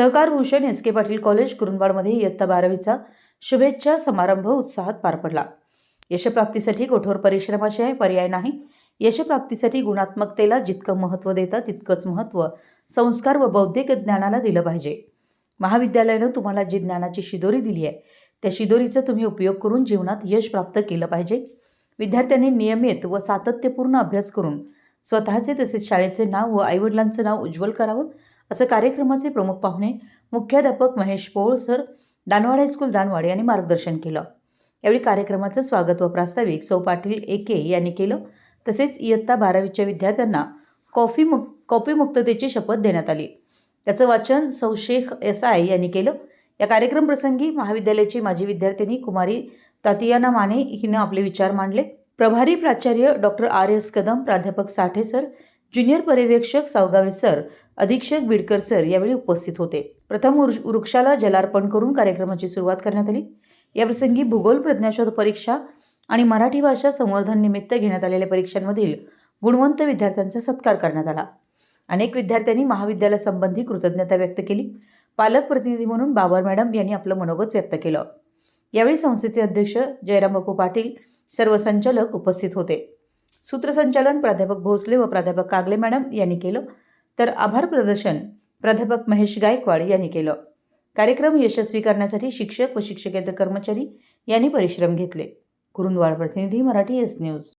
Sahakar Bhushan S K Patil college कुरुंदवाडमध्ये इयत्ता बारावीचा शुभेच्छा समारंभ उत्साहात पार पडला. यशप्राप्तीसाठी कठोर परिश्रमाशिवाय पर्याय नाही. यशप्राप्तीसाठी गुणात्मकतेला जितकं महत्त्व देतं तितकंच महत्त्व संस्कार व बौद्धिक ज्ञानाला दिलं पाहिजे. महाविद्यालयानं तुम्हाला जी ज्ञानाची शिदोरी दिली आहे त्या शिदोरीचा तुम्ही उपयोग करून जीवनात यश प्राप्त केलं पाहिजे. विद्यार्थ्यांनी नियमित व सातत्यपूर्ण अभ्यास करून स्वतःचे तसेच शाळेचे नाव व आईवडिलांचं नाव उज्ज्वल करावं. असं कार्यक्रमाचे प्रमुख पाहुणे मुख्याध्यापक Mahesh Pol sir Danwad high school Danwad यांनी मार्गदर्शन केलं. यावेळी कार्यक्रमाचं स्वागत व प्रास्ताविक सौ पाटील एके यांनी केलं. तसेच इयत्ता बारावीच्या विद्यार्थ्यांना कॉफी मुक कॉफी मुक्ततेची शपथ देण्यात आली. त्याचं वाचन सौ शेख एस आय यांनी केलं. या कार्यक्रम प्रसंगी महाविद्यालयाची माजी विद्यार्थिनी कुमारी तातियाना माने हिनं आपले विचार मांडले. प्रभारी प्राचार्य डॉक्टर आर एस कदम प्राध्यापक साठे सर ज्युनियर पर्यवेक्षक सावगावे सर अधीक्षक बिडकर सर यावेळी उपस्थित होते. प्रथम वृक्ष- वृक्षाला जलार्पण करून कार्यक्रमाची सुरुवात करण्यात आली. याप्रसंगी भूगोल प्रज्ञाशोध परीक्षा आणि मराठी भाषा संवर्धन निमित्त घेण्यात आलेल्या परीक्षांमधील गुणवंत विद्यार्थ्यांचा सत्कार करण्यात आला. अनेक विद्यार्थ्यांनी महाविद्यालयासंबंधी कृतज्ञता व्यक्त केली. पालक प्रतिनिधी म्हणून बाबर मॅडम यांनी आपलं मनोगत व्यक्त केलं. यावेळी संस्थेचे अध्यक्ष जयराम बापू पाटील सर्व संचालक उपस्थित होते. सूत्रसंचालन प्राध्यापक भोसले व प्राध्यापक कागले मॅडम यांनी केलं. तर आभार प्रदर्शन प्राध्यापक महेश गायकवाड यांनी केलं. कार्यक्रम यशस्वी करण्यासाठी शिक्षक व शिक्षकेतर कर्मचारी यांनी परिश्रम घेतले. कुरुंदवाड प्रतिनिधी मराठी एस न्यूज